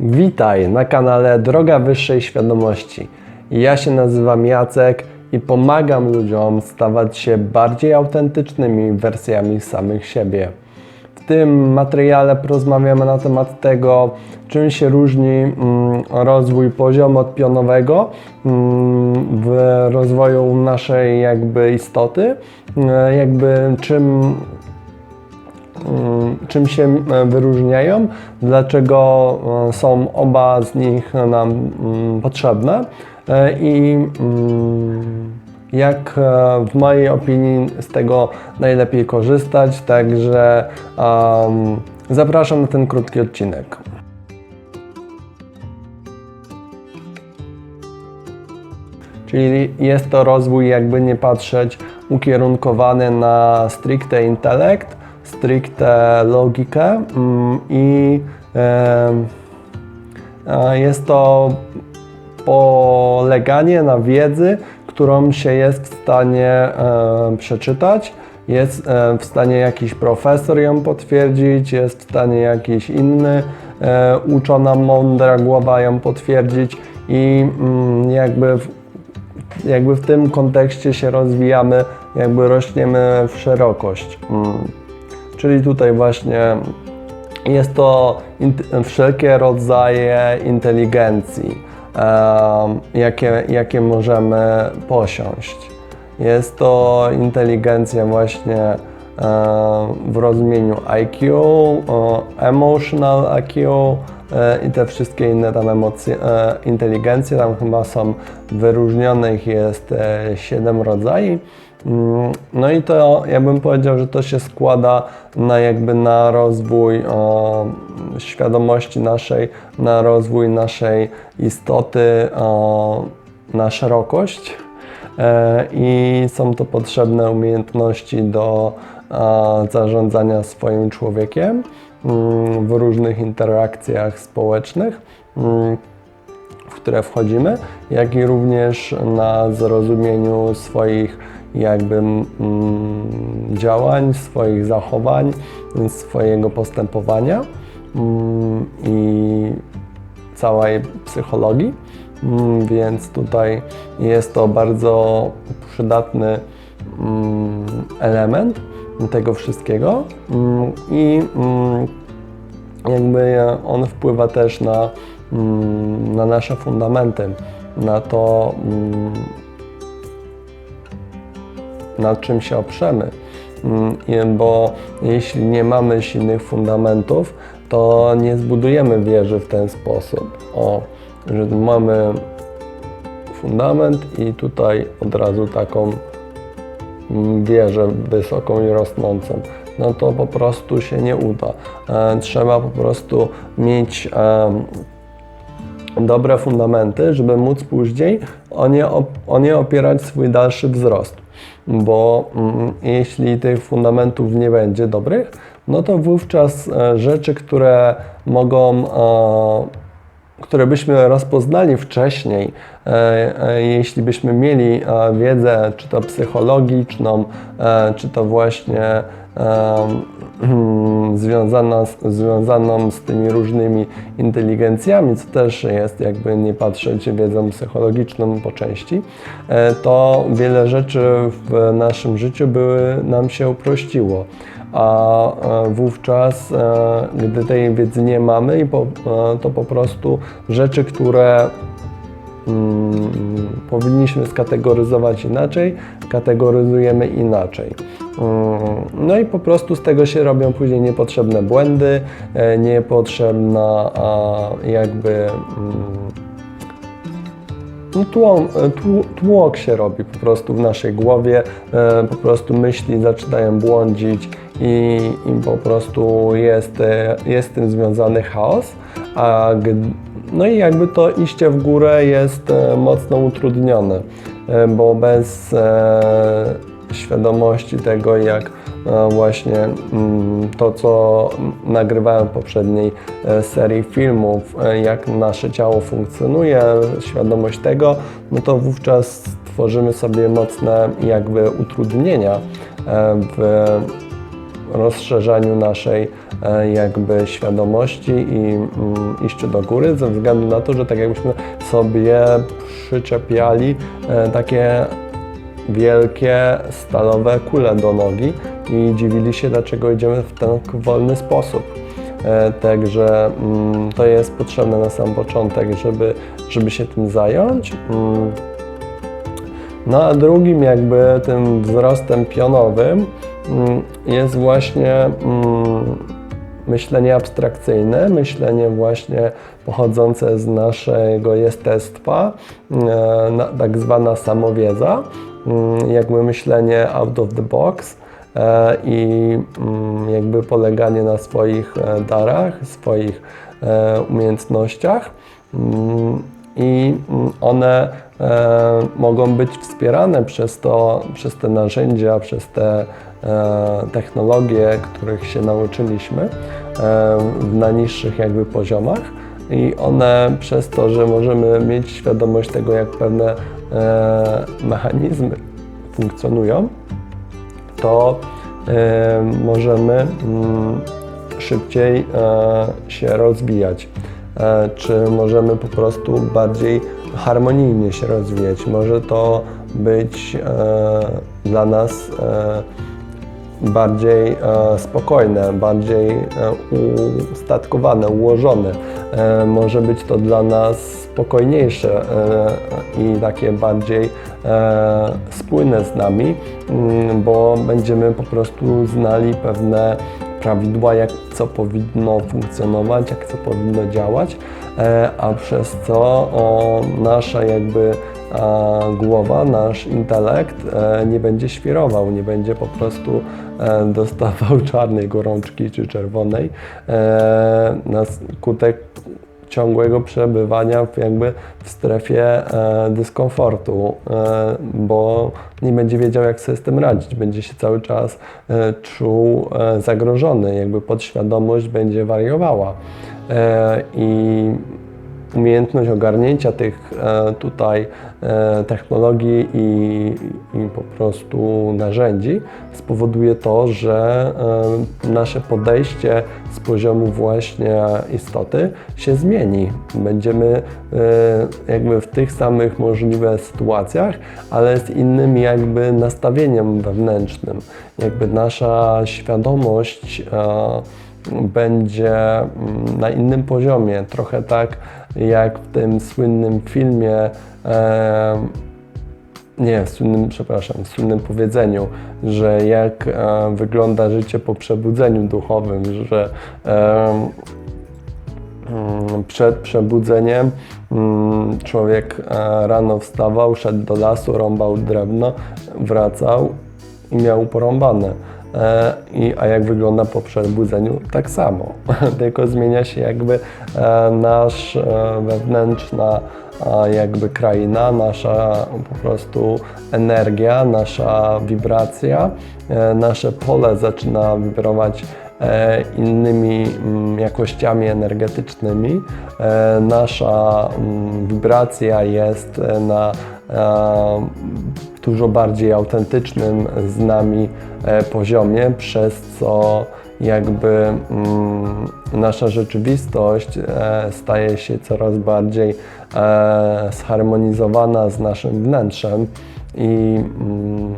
Witaj na kanale Droga Wyższej Świadomości. Ja się nazywam Jacek i pomagam ludziom stawać się bardziej autentycznymi wersjami samych siebie. W tym materiale porozmawiamy na temat tego, czym się różni mm, rozwój poziomu od pionowego mm, w rozwoju naszej jakby istoty, e, jakby czym Mm, czym się e, wyróżniają, dlaczego e, są oba z nich nam mm, potrzebne e, i mm, jak w mojej opinii z tego najlepiej korzystać. Także zapraszam na ten krótki odcinek. Czyli jest to rozwój, jakby nie patrzeć, ukierunkowany na stricte intelekt, stricte logikę mm, i jest to poleganie na wiedzy, którą się jest w stanie przeczytać. Jest w stanie jakiś profesor ją potwierdzić, jest w stanie jakiś inny e, uczona, mądra głowa ją potwierdzić i mm, jakby w, jakby w tym kontekście się rozwijamy, jakby rośniemy w szerokość. Czyli tutaj właśnie jest to wszelkie rodzaje inteligencji, jakie, jakie możemy posiąść. Jest to inteligencja właśnie w rozumieniu IQ, emotional IQ e, i te wszystkie inne tam emocje, e, inteligencje, tam chyba są wyróżnione, ich jest 7 e, rodzajów. Mm, no i to ja bym powiedział, że to się składa na jakby na rozwój świadomości naszej, na rozwój naszej istoty, na szerokość. E, I są to potrzebne umiejętności do zarządzania swoim człowiekiem mm, w różnych interakcjach społecznych. Mm, w które wchodzimy, jak i również na zrozumieniu swoich jakby mm, działań, swoich zachowań, swojego postępowania mm, i całej psychologii. Mm, więc tutaj jest to bardzo przydatny element tego wszystkiego i jakby on wpływa też na, na nasze fundamenty, na to, nad czym się oprzemy. Mm, bo jeśli nie mamy silnych fundamentów, to nie zbudujemy wieży w ten sposób. O, że mamy fundament i tutaj od razu taką mm, wieżę wysoką i rosnącą. No to po prostu się nie uda. E, trzeba po prostu mieć dobre fundamenty, żeby móc później o nie, o nie opierać swój dalszy wzrost bo mm, jeśli tych fundamentów nie będzie dobrych, no to wówczas e, rzeczy, które mogą, e, które byśmy rozpoznali wcześniej, e, jeśli byśmy mieli wiedzę, czy to psychologiczną, czy to właśnie związana, związaną z tymi różnymi inteligencjami, co też jest jakby nie patrzeć wiedzą psychologiczną po części, e, to wiele rzeczy w naszym życiu były, nam się uprościło. A e, wówczas, e, gdy tej wiedzy nie mamy, to po prostu rzeczy, które mm, powinniśmy skategoryzować inaczej, kategoryzujemy inaczej. Mm, no i po prostu z tego się robią później niepotrzebne błędy, e, niepotrzebna jakby mm, no tłok się robi po prostu w naszej głowie, e, po prostu myśli zaczynają błądzić i, i po prostu jest, e, jest z tym związany chaos, a no i jakby to iście w górę jest mocno utrudnione, bo bez świadomości tego, jak e, właśnie mm, to, co nagrywałem w poprzedniej e, serii filmów, e, jak nasze ciało funkcjonuje, świadomość tego, no to wówczas tworzymy sobie mocne jakby utrudnienia w rozszerzaniu naszej e, jakby świadomości i mm, iściu do góry, ze względu na to, że tak jakbyśmy sobie przyczepiali e, takie wielkie stalowe kule do nogi i dziwili się, dlaczego idziemy w tak wolny sposób. E, Także mm, to jest potrzebne na sam początek, żeby, żeby się tym zająć. Mm. No a drugim jakby tym wzrostem pionowym jest właśnie mm, myślenie abstrakcyjne, myślenie właśnie pochodzące z naszego jestestwa, na- tak zwana samowiedza, mm, jakby myślenie out of the box e, i mm, jakby poleganie na swoich e, darach, swoich e, umiejętnościach. Mm, i mm, one mogą być wspierane przez, to, przez te narzędzia, przez te technologie, których się nauczyliśmy e, w najniższych jakby poziomach i one przez to, że możemy mieć świadomość tego, jak pewne e, mechanizmy funkcjonują, to e, możemy mm, szybciej e, się rozwijać. E, Czy możemy po prostu bardziej harmonijnie się rozwijać? Może to być e, dla nas e, bardziej e, spokojne, bardziej e, ustatkowane, ułożone. E, może być to dla nas spokojniejsze e, i takie bardziej e, spójne z nami, mm, bo będziemy po prostu znali pewne prawidła, jak co powinno funkcjonować, jak co powinno działać, e, a przez co o, jakby a, głowa, nasz intelekt e, nie będzie świrował, nie będzie po prostu e, dostawał czarnej gorączki czy czerwonej e, na skutek ciągłego przebywania jakby w strefie dyskomfortu, bo nie będzie wiedział, jak sobie z tym radzić. Będzie się cały czas czuł zagrożony, jakby podświadomość będzie wariowała. I umiejętność ogarnięcia tych e, tutaj e, technologii i, i po prostu narzędzi spowoduje to, że e, nasze podejście z poziomu właśnie istoty się zmieni. Będziemy jakby w tych samych możliwych sytuacjach, ale z innym jakby nastawieniem wewnętrznym. Jakby nasza świadomość będzie mm, na innym poziomie, trochę tak jak w tym słynnym filmie, e, nie, w słynnym, przepraszam, w słynnym powiedzeniu, że jak e, wygląda życie po przebudzeniu duchowym, że e, przed przebudzeniem mm, człowiek e, rano wstawał, szedł do lasu, rąbał drewno, wracał i miał porąbane. E, I, a jak wygląda po przebudzeniu? Tak samo, tylko zmienia się jakby e, nasz e, wewnętrzna jakby kraina, nasza po prostu energia, nasza wibracja, nasze pole zaczyna wibrować innymi mm, jakościami energetycznymi. Nasza mm, wibracja jest na dużo bardziej autentycznym z nami e, poziomie, przez co jakby mm, nasza rzeczywistość e, staje się coraz bardziej e, zharmonizowana z naszym wnętrzem i mm,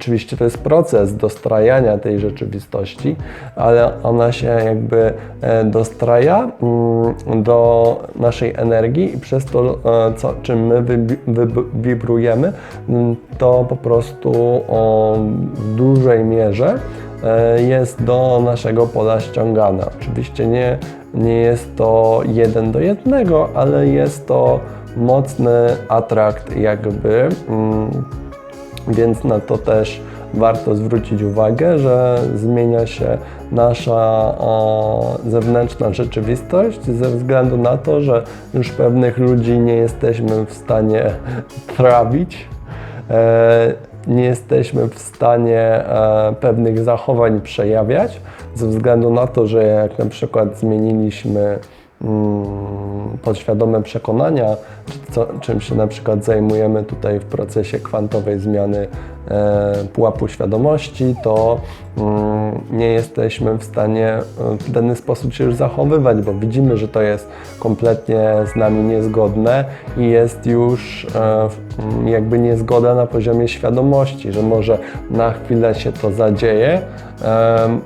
Oczywiście to jest proces dostrajania tej rzeczywistości, ale ona się jakby e, dostraja mm, do naszej energii i przez to, e, co, czym my wibrujemy, mm, to po prostu w dużej mierze e, jest do naszego pola ściągane. Oczywiście nie, nie jest to jeden do jednego, ale jest to mocny atrakt jakby. Więc na to też warto zwrócić uwagę, że zmienia się nasza zewnętrzna rzeczywistość ze względu na to, że już pewnych ludzi nie jesteśmy w stanie trawić, e, nie jesteśmy w stanie e, pewnych zachowań przejawiać, ze względu na to, że jak na przykład zmieniliśmy podświadome przekonania, czym się na przykład zajmujemy tutaj w procesie kwantowej zmiany pułapu świadomości, to mm, nie jesteśmy w stanie e, w dany sposób się już zachowywać, bo widzimy, że to jest kompletnie z nami niezgodne i jest już e, w- m, jakby niezgoda na poziomie świadomości, że może na chwilę się to zadzieje,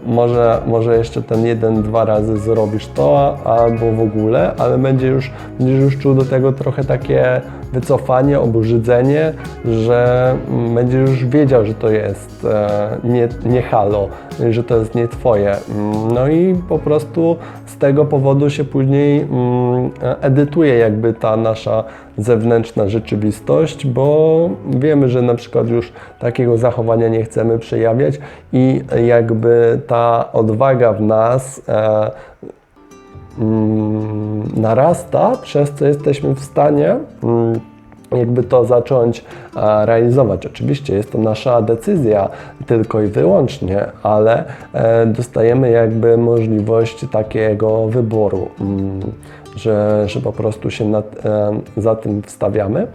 może, może jeszcze ten jeden, dwa razy zrobisz to, albo w ogóle, ale będzie już, będziesz już czuł do tego trochę takie wycofanie, obrzydzenie, że będziesz już wiedział, że to jest e, nie, nie halo, że to jest nie twoje. Mm, No i po prostu z tego powodu się później mm, edytuje jakby ta nasza zewnętrzna rzeczywistość, bo wiemy, że na przykład już takiego zachowania nie chcemy przejawiać i jakby ta odwaga w nas e, narasta, przez co jesteśmy w stanie mm, jakby to zacząć e, realizować. Oczywiście jest to nasza decyzja tylko i wyłącznie, ale e, dostajemy jakby możliwość takiego wyboru, mm, że, że po prostu się nad, e, za tym wstawiamy.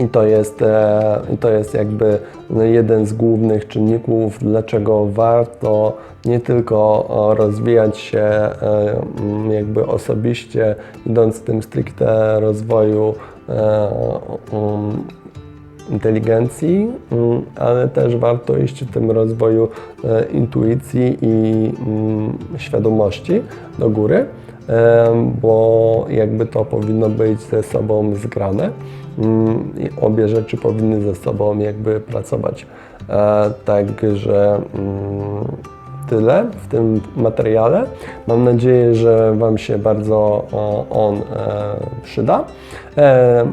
I to jest, e, to jest jakby jeden z głównych czynników, dlaczego warto nie tylko e, rozwijać się e, jakby osobiście, idąc w tym stricte rozwoju um, inteligencji, mm, ale też warto iść w tym rozwoju intuicji i mm, świadomości do góry, bo jakby to powinno być ze sobą zgrane. Mm, i Obie rzeczy powinny ze sobą jakby pracować. E, Także mm, tyle w tym materiale. Mam nadzieję, że Wam się bardzo on e, przyda. E,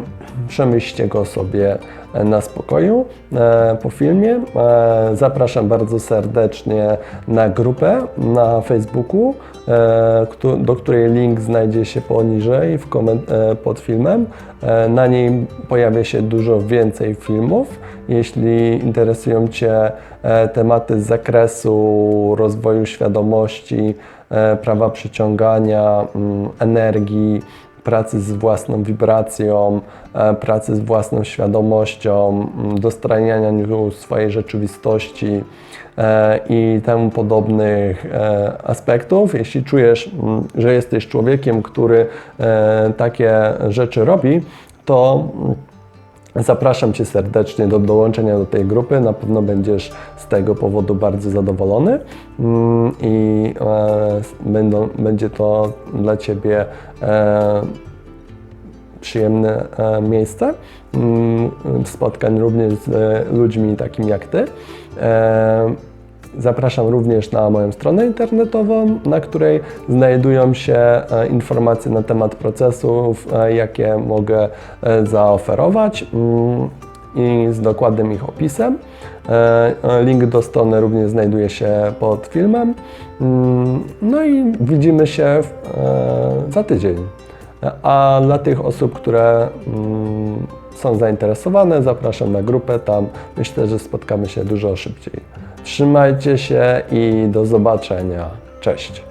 przemyślcie go sobie na spokoju e, po filmie. E, zapraszam bardzo serdecznie na grupę na Facebooku, e, do której link znajdzie się poniżej pod filmem. Na niej pojawia się dużo więcej filmów. Jeśli interesują Cię tematy z zakresu rozwoju świadomości, prawa przyciągania, mm, energii, pracy z własną wibracją, e, pracy z własną świadomością, dostrajaniu swojej rzeczywistości e, i temu podobnych e, aspektów. Jeśli czujesz, że jesteś człowiekiem, który takie rzeczy robi, to Zapraszam Cię serdecznie do dołączenia do tej grupy. Na pewno będziesz z tego powodu bardzo zadowolony Mm, i e, będzie to dla Ciebie e, przyjemne e, miejsce mm, spotkań również z ludźmi takimi jak Ty. Zapraszam również na moją stronę internetową, na której znajdują się e, informacje na temat procesów, e, jakie mogę e, zaoferować mm, i z dokładnym ich opisem. Link do strony również znajduje się pod filmem. Mm, No i widzimy się za tydzień. A dla tych osób, które mm, są zainteresowane, zapraszam na grupę. Tam myślę, że spotkamy się dużo szybciej. Trzymajcie się i do zobaczenia. Cześć.